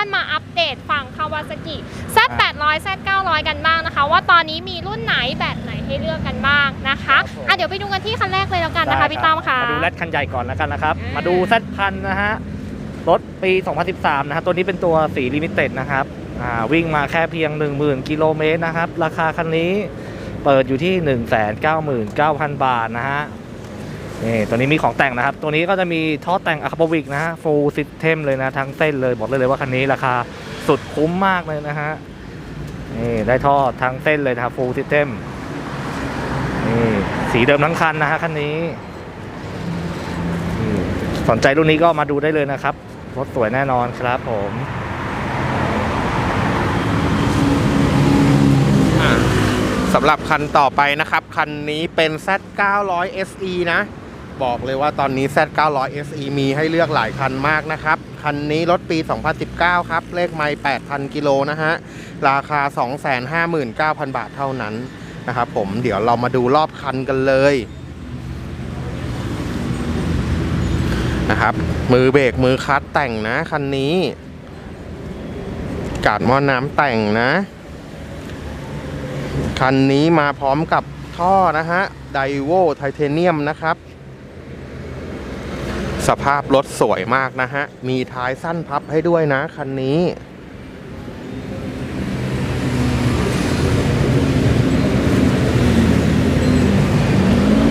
าทุกท่านมาอัปเดตฝั่งคาวาซากิ Z800 Z900 กันบ้างนะคะ ว่าตอนนี้มีรุ่นไหนแบบไหนให้เลือกกันบ้างนะคะอะเดี๋ยวไปดูกันที่คันแรกเลยแล้วกันนะคะพี่ตั้มค่ะ มาดูแรดคันใหญ่ก่อนแล้วกันนะครับ อ่าม มาดูแซดพันนะฮะ รถปี 2013 นะฮะ ตัวนี้เป็นตัวสีลิมิเต็ดนะครับ อ่า วิ่งมาแค่เพียง 10,000 กิโลเมตรนะครับ ราคาคันนี้เปิดอยู่ที่ 199,000 บาทนะฮะ นี่ตัวนี้มีของแต่งนะครับ ตัวนี้ก็จะมีท่อแต่งอะคาบวิกนะฮะฟูลซิสเต็มเลยนะทั้งเส้นเลยบอกเลยเลยว่าคันนี้ราคาสุดคุ้มมากเลยนะฮะนี่ได้ท่อทั้งเส้นเลยนะครับฟูลซิสเต็มนี่สีเดิมทั้งคันนะฮะคันนี้สนใจรุ่นนี้ก็มาดูได้เลยนะครับรถสวยแน่นอนครับผมสำหรับคันต่อไปนะครับ คันนี้เป็น Z900 SE นะ บอกเลยว่าตอนนี้ Z900 SE มีให้เลือกหลายคันมากนะครับ คันนี้รถปี 2019 ครับ เลขไมล์8,000 กิโลนะฮะ ราคา 259,000 บาทเท่านั้นนะครับผมเดี๋ยวเรามาดูรอบคันกันเลยนะครับ มือเบรกมือคลัตช์แต่งนะ คันนี้ กาดหม้อน้ำแต่งนะ คันนี้มาพร้อมกับท่อนะฮะไดโวไทเทเนียมนะครับ สภาพรถสวยมากนะฮะ มีท้ายสั้นพับให้ด้วยนะ คันนี้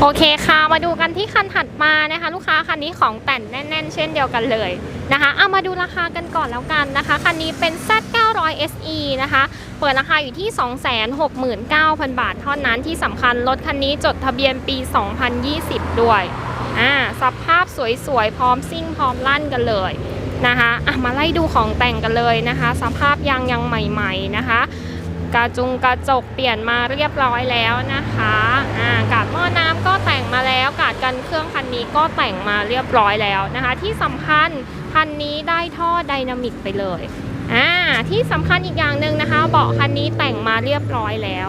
โอเคค่ะ มาดูกันที่คันถัดมานะคะ ลูกค้าคันนี้ของแต่นแน่น ๆ เช่นเดียวกันเลยนะคะเอามาดูราคากันก่อนแล้วกันนะคะ คันนี้เป็น Z900 SE นะคะ เปิดราคาอยู่ที่ 269,000 บาทเท่านั้นที่สำคัญรถคันนี้จดทะเบียนปี 2020 ด้วย อ่าสภาพสวยๆ พร้อมซิ่งพร้อมลั่นกันเลยนะคะอะมาไล่ดูของแต่งกันเลยนะคะ สภาพยางยังใหม่ๆนะคะ กระจุงกระจกเปลี่ยนมาเรียบร้อยแล้วนะคะอ่ากาดหม้อน้ำก็แต่งมาแล้ว กาดกันเครื่องคันนี้ก็แต่งมาเรียบร้อยแล้วนะคะ ที่สำคัญคันนี้ได้ท่อไดนามิกไปเลยอ่าที่สำคัญอีกอย่างหนึ่งนะคะ เบาะคันนี้แต่งมาเรียบร้อยแล้ว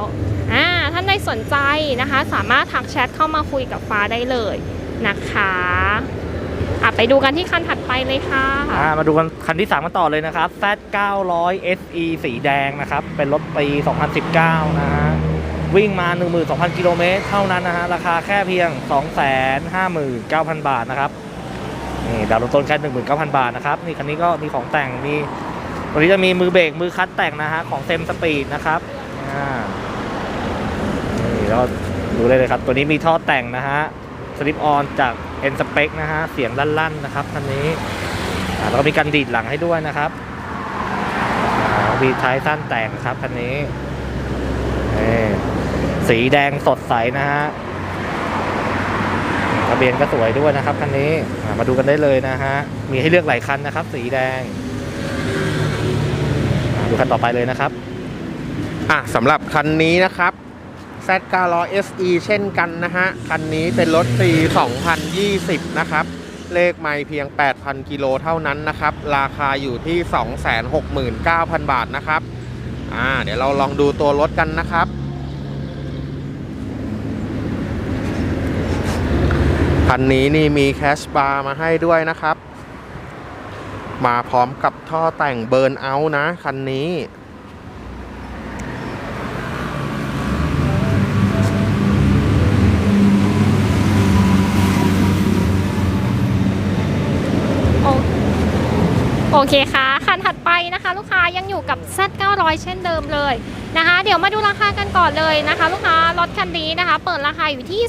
อ่าท่านใดสนใจนะคะ สามารถทักแชทเข้ามาคุยกับฟ้าได้เลย นะคะอะไปดูกันที่คันถัดไปเลยค่ะอ่ามาดูกันคันที่ 3 กันต่อเลยนะครับ Z900 SE สีแดงนะครับ เป็นรถปี 2019 นะฮะ วิ่งมา 12,000 กิโลเมตรเท่านั้นนะฮะ ราคาแค่เพียง 259,000 บาทนะครับนี่ดาวน์โหลดต้นแค่19,000 บาทนะครับ นี่คันนี้ก็มีของแต่ง มีตัวนี้จะมีมือเบรกมือคัดแต่งนะฮะ ของเซมสปีดนะครับอ่านี่เราดูเลยเลยครับ ตัวนี้มีท่อแต่งนะฮะ สลิปออนจาก N Spec นะฮะ เสียงลั่นๆนะครับคันนี้แล้วก็มีการดีดหลังให้ด้วยนะครับอ่ามีท้ายสั้นแต่งครับคันนี้ สีแดงสดใสนะฮะทะเบียนก็สวยด้วยนะครับคันนี้มาดูกันได้เลยนะฮะ มีให้เลือกหลายคันนะครับ สีแดง ดูคันต่อไปเลยนะครับอะสำหรับคันนี้นะครับ Z900 SE เช่นกันนะฮะ คันนี้เป็นรถปี2020 นะครับ เลขไม่เพียง 8,000 กิโลเท่านั้นนะครับ ราคาอยู่ที่ 269,000 บาทนะครับ อ่า เดี๋ยวเราลองดูตัวรถกันนะครับคันนี้นี่มีแคชบาร์มาให้ด้วยนะครับ มาพร้อมกับท่อแต่งเบิร์นเอาท์นะคันนี้ โอโอ เคค่ะคันถัดไปนะคะ ลูกค้ายังอยู่กับ Z900 เช่นเดิมเลยนะคะ เดี๋ยวมาดูราคากันก่อนเลยนะคะ ลูกค้ารถคันนี้นะคะ เปิดราคาอยู่ที่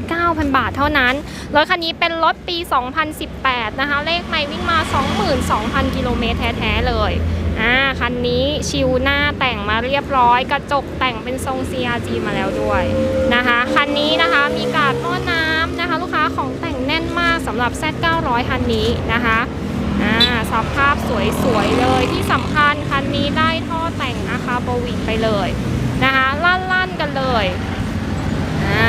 249,000 บาทเท่านั้น รถคันนี้เป็นรถปี 2018 นะคะ เลขไม่วิ่งมา 22,000 กิโลเมตรแท้ๆเลยอ่าคันนี้ชิวหน้าแต่งมาเรียบร้อย กระจกแต่งเป็นทรง CRG มาแล้วด้วยนะคะ คันนี้นะคะมีการหม้อน้ำนะคะ ลูกค้าของแต่งแน่นมากสำหรับ Z900 คันนี้นะคะ อ่าสภาพสวยๆเลยที่สำคัญคันนี้ได้ท่อแต่งอาคาโบวิกไปเลยนะคะลั่นๆกันเลยอ่า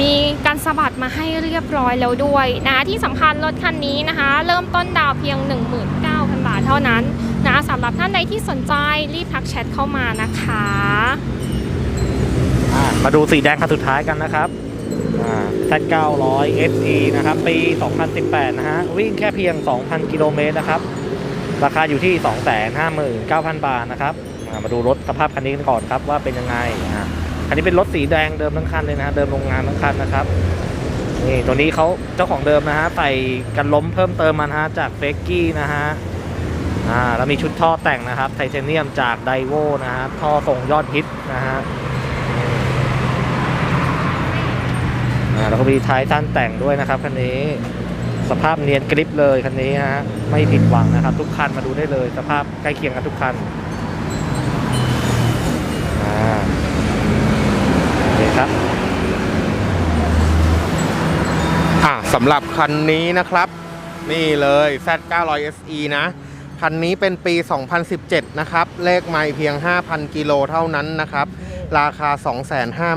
มีการสะบัดมาให้เรียบร้อยแล้วด้วยนะคะที่สำคัญรถคันนี้นะคะ เริ่มต้นดาวเพียง 19,000 บาทเท่านั้นนะสำหรับท่านใดที่สนใจรีบทักแชทเข้ามานะคะ อ่ามาดูสีแดงคันสุดท้ายกันนะครับ อ่า Z900 SE นะครับ ปี 2018 นะฮะ วิ่งแค่เพียง 2,000 กิโลเมตรนะครับ ราคาอยู่ที่ 259,000 บาทนะครับ มาดูรถสภาพคันนี้กันก่อนครับว่าเป็นยังไงคันนี้เป็นรถสีแดงเดิมทั้งคันเลยนะฮะเดิมโรงงานทั้งคันนะครับนี่ตัวนี้เขาเจ้าของเดิมนะฮะใส่กันล้มเพิ่มเติมมานะฮะจากเฟกกี้นะฮะอ่าแล้วมีชุดท่อแต่งนะครับไทเทเนียมจากไดโวนะฮะท่อทรงยอดฮิตนะฮะอ่า แล้วก็มีท้ายสั้นแต่งด้วยนะครับคันนี้สภาพเนียนกริปเลยคันนี้ฮะไม่ผิดหวังนะครับ ทุกคันมาดูได้เลย สภาพใกล้เคียงกันทุกคันอ่คครับอะสำหรับคันนี้นะครับ นี่เลย Z900 SE นะ คันนี้เป็นปี 2017 นะครับ เลขไม่เพียง 5,000 กิโลเท่านั้นนะครับ ราคา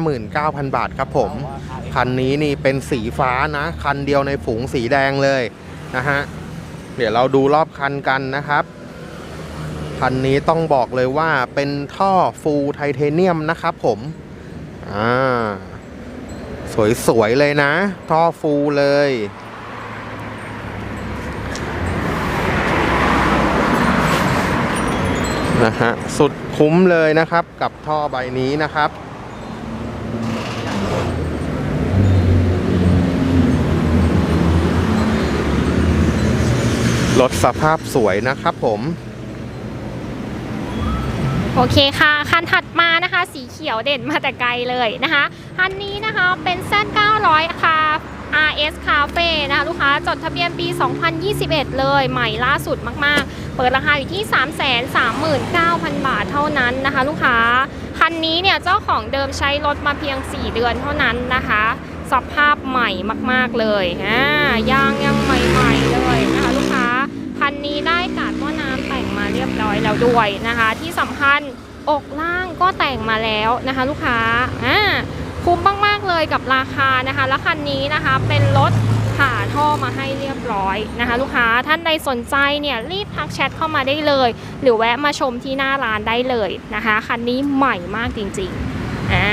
259,000 บาทครับผม คันนี้นี่เป็นสีฟ้านะ คันเดียวในฝูงสีแดงเลยนะฮะ เดี๋ยวเราดูรอบคันกันนะครับ คันนี้ต้องบอกเลยว่าเป็นท่อฟูลไทเทเนียมนะครับผม อ่า สวยๆเลยนะ ท่อฟูลเลย นะฮะ สุดคุ้มเลยนะครับกับท่อใบนี้นะครับ รถสภาพสวยนะครับผมโอเคค่ะคันถัดมานะคะสีเขียวเด่นมาแต่ไกลเลยนะคะคันนี้นะคะเป็น Z900 ค่ะ RS Cafe นะคะลูกค้าจดทะเบียนปี 2021 เลยใหม่ล่าสุดมากๆ ปิดราคาอยู่ที่ 339,000 บาทเท่านั้นนะคะ ลูกค้า คันนี้เนี่ยเจ้าของเดิมใช้รถมาเพียง 4 เดือนเท่านั้นนะคะสภาพใหม่มาก ๆ เลยอ่ายางยังใหม่ ๆ เลยนะคะลูกค้า คันนี้ได้กาดหม้อน้ำแต่งมาเรียบร้อยแล้วด้วยนะคะ ที่สำคัญอกล่างก็แต่งมาแล้วนะคะ ลูกค้าอ่าคุ้มมาก ๆ เลยกับราคานะคะ แล้วคันนี้นะคะเป็นรถ ผ่าท่อมาให้เรียบร้อยนะคะ ลูกค้าท่านใดสนใจเนี่ยรีบทักแชทเข้ามาได้เลย หรือแวะมาชมที่หน้าร้านได้เลยนะคะคันนี้ใหม่มากจริงๆอ่า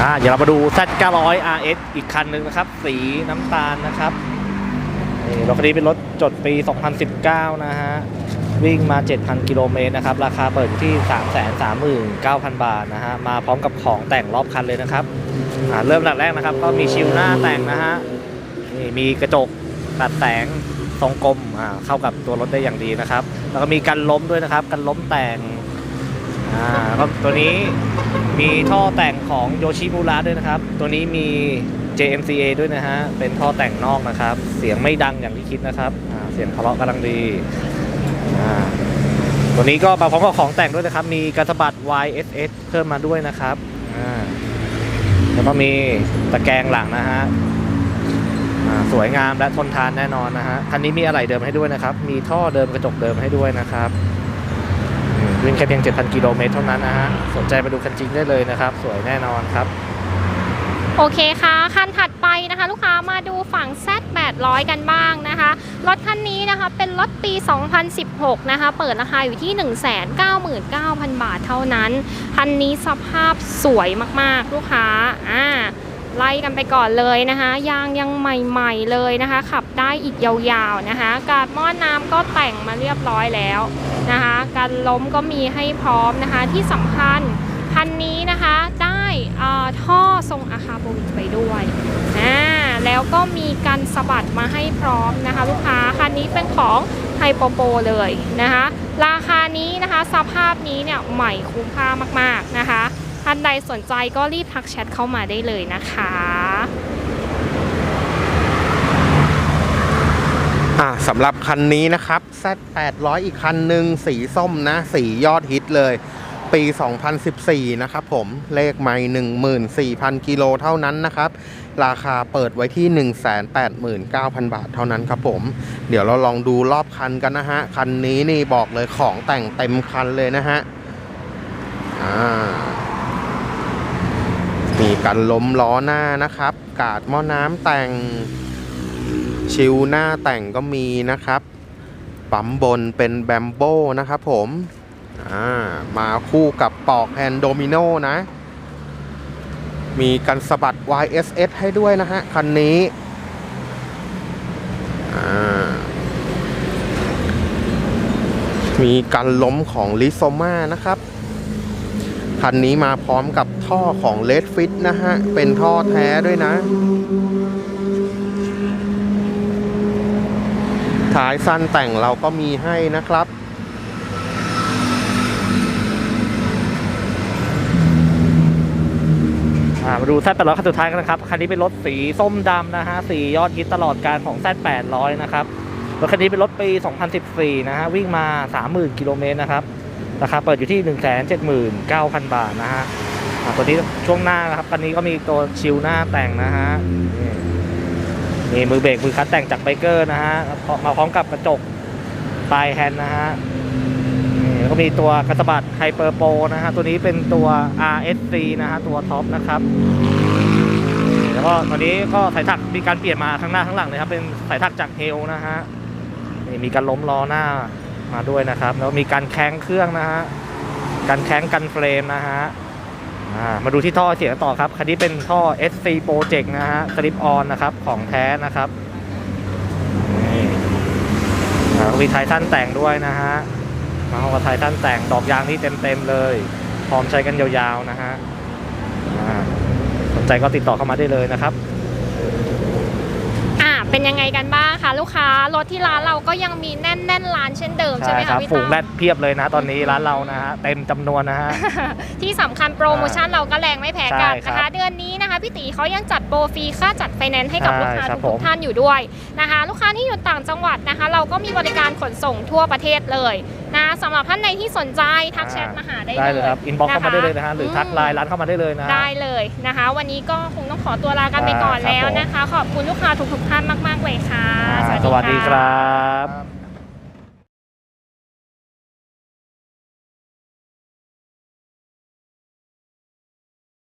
อ่าเดี๋ยวเรามาดู Z900 RS อีกคันหนึ่งนะครับ สีน้ำตาลนะครับนี่รถคันนี้เป็นรถจดปี 2019 นะฮะ วิ่งมา 7,000 กิโลเมตรนะครับ ราคาเปิดที่ 339,000 บาทนะฮะ มาพร้อมกับของแต่งรอบคันเลยนะครับ เริ่มหลักแรกนะครับ ก็มีชิลหน้าแต่งนะฮะนี่มีกระจกตัดแสงทรงกลมเข้ากับตัวรถได้อย่างดีนะครับ แล้วก็มีกันล้มด้วยนะครับกันล้มแต่งก็ตัวนี้มีท่อแต่งของโยชิมูระด้วยนะครับ ตัวนี้มี JMCA ด้วยนะฮะ เป็นท่อแต่งนอกนะครับ เสียงไม่ดังอย่างที่คิดนะครับ เสียงเพราะกำลังดี ตัวนี้ก็มาพร้อมกับของแต่งด้วยนะครับ มีกระสะบัด YSS เพิ่มมาด้วยนะครับ แล้วก็มีตะแกรงหลังนะฮะสวยงามและทนทานแน่นอนนะฮะคันนี้มีอะไหล่เดิมให้ด้วยนะครับ มีท่อเดิมกระจกเดิมให้ด้วยนะครับวิ่งแค่เพียง 7,000 กิโลเมตรเท่านั้นนะฮะสนใจมาดูคันจริงได้เลยนะครับ สวยแน่นอนครับ โอเคค่ะ คันถัดไปนะคะ ลูกค้ามาดูฝั่ง Z 800 กันบ้างนะคะ รถคันนี้นะคะเป็นรถปี 2016 นะคะ เปิดราคาอยู่ที่ 199,000 บาทเท่านั้น คันนี้สภาพสวยมากๆ ลูกค้า อ่า ไล่กันไปก่อนเลยนะคะ ยางยังใหม่ๆเลยนะคะ ขับได้อีกยาวๆนะคะ กาดหม้อนน้ำก็แต่งมาเรียบร้อยแล้วนะคะ การล้มก็มีให้พร้อมนะคะ ที่สำคัญคันนี้นะคะได้อ่าท่อทรงอาคาโบวิกไปด้วย แล้วก็มีการสะบัดมาให้พร้อมนะคะ ลูกค้าคันนี้เป็นของไฮโปโปเลยนะคะ ราคานี้นะคะสภาพนี้เนี่ยใหม่คุ้มค่ามากๆนะคะท่านใดสนใจก็รีบทักแชทเข้ามาได้เลยนะคะอ่าสำหรับคันนี้นะครับ Z 800 อีกคันหนึ่งสีส้มนะ สียอดฮิตเลย ปี 2014 นะครับผม เลขไม่14,000 กิโลเท่านั้นนะครับ ราคาเปิดไว้ที่ 189,000 บาทเท่านั้นครับผม เดี๋ยวเราลองดูรอบคันกันนะฮะ คันนี้นี่บอกเลยของแต่งเต็มคันเลยนะฮะ อ่า มีกันล้มล้อหน้านะครับ กาดหม้อน้ำแต่ง ชิวหน้าแต่งก็มีนะครับ ปั๊มบนเป็นแบมโบ้นะครับผม มาคู่กับปอกแฮนโดมิโนนะ มีกันสะบัด YSS ให้ด้วยนะฮะ คันนี้มีการล้มของลิโซมานะครับ คันนี้มาพร้อมกับท่อของ Red Fit นะฮะ เป็นท่อแท้ด้วยนะ ท้ายสั้นแต่งเราก็มีให้นะครับ อ่า มาดูแซดแปดร้อยคันสุดท้ายกันนะครับ คันนี้เป็นรถสีส้มดำนะฮะ สียอดฮิตตลอดการของแซดแปดร้อยนะครับ รถคันนี้เป็นรถปี 2014 นะฮะ วิ่งมา 30,000 กิโลเมตรนะครับ ราคาเปิดอยู่ที่ 179,000 บาทนะฮะตัวนี้ช่วงหน้านะครับ คันนี้ก็มีตัวชิลหน้าแต่งนะฮะนี่มีมือเบรกมือคัดแต่งจากไบเกอร์นะฮะ มาพร้อมกับกระจกปลายแฮนด์นะฮะ แล้วก็มีตัวกระสะบัดไฮเปอร์โปนะฮะ ตัวนี้เป็นตัว RSC นะฮะ ตัวท็อปนะครับ แล้วก็ตอนนี้ก็สายถักมีการเปลี่ยนมาข้งหน้าข้งหลังเลยครับ เป็นสายถักจากเฮลนะฮะนี่มีการล้มล้อหน้ามาด้วยนะครับ แล้วมีการแข้งเครื่องนะฮะ การแข้งกันเฟรมนะฮะมาดูที่ท่อเสียงต่อครับ คันนี้เป็นท่อ SC Project นะฮะ สลิปออนนะครับ ของแท้นะครับมีไททันแต่งด้วยนะฮะ มาเอากับไททันแต่งดอกยางนี่เต็มๆเลย พร้อมใช้กันยาวๆนะฮะอ่าสนใจก็ติดต่อเข้ามาได้เลยนะครับอ่าเป็นยังไงกันบ้างคะลูกค้ารถที่ร้านเราก็ยังมีแน่นแน่นๆร้านเช่นเดิมใช่ไหมครัคะพี่ฝูงตั้มแรดเพียบเลยนะตอนนี้ร้านเรานะฮะเต็มจำนวนนะฮะที่สำคัญโปรโมชั่นเราก็แรงไม่แพ้ กันใช่ครับนะคะเดือนนี้นะคะพี่ตีเขายังจัดโปรฟรีค่าจัดไฟแนนซ์ให้กับใช่ลูกค้าครับทุกผมๆท่านอยู่ด้วยนะคะ ลูกค้าที่อยู่ต่างจังหวัดนะคะ เราก็มีบริการขนส่งทั่วประเทศเลยนะสำหรับท่านใดที่สนใจทักแชทมาหาได้ได้เลเลยยครับอินบ็อกเข้ามาได้เลยนะฮะหรือทักมไลน์ร้านเข้ามาได้เลยนะได้เลยนะคะ วันนี้ก็คงต้องขอตัวลากันไปก่อนครับแล้วผมนะคะ ขอบคุณลูกค้าทุกๆท่านมากๆเลยค่ะ อ่าสวัสดีครับ ครับ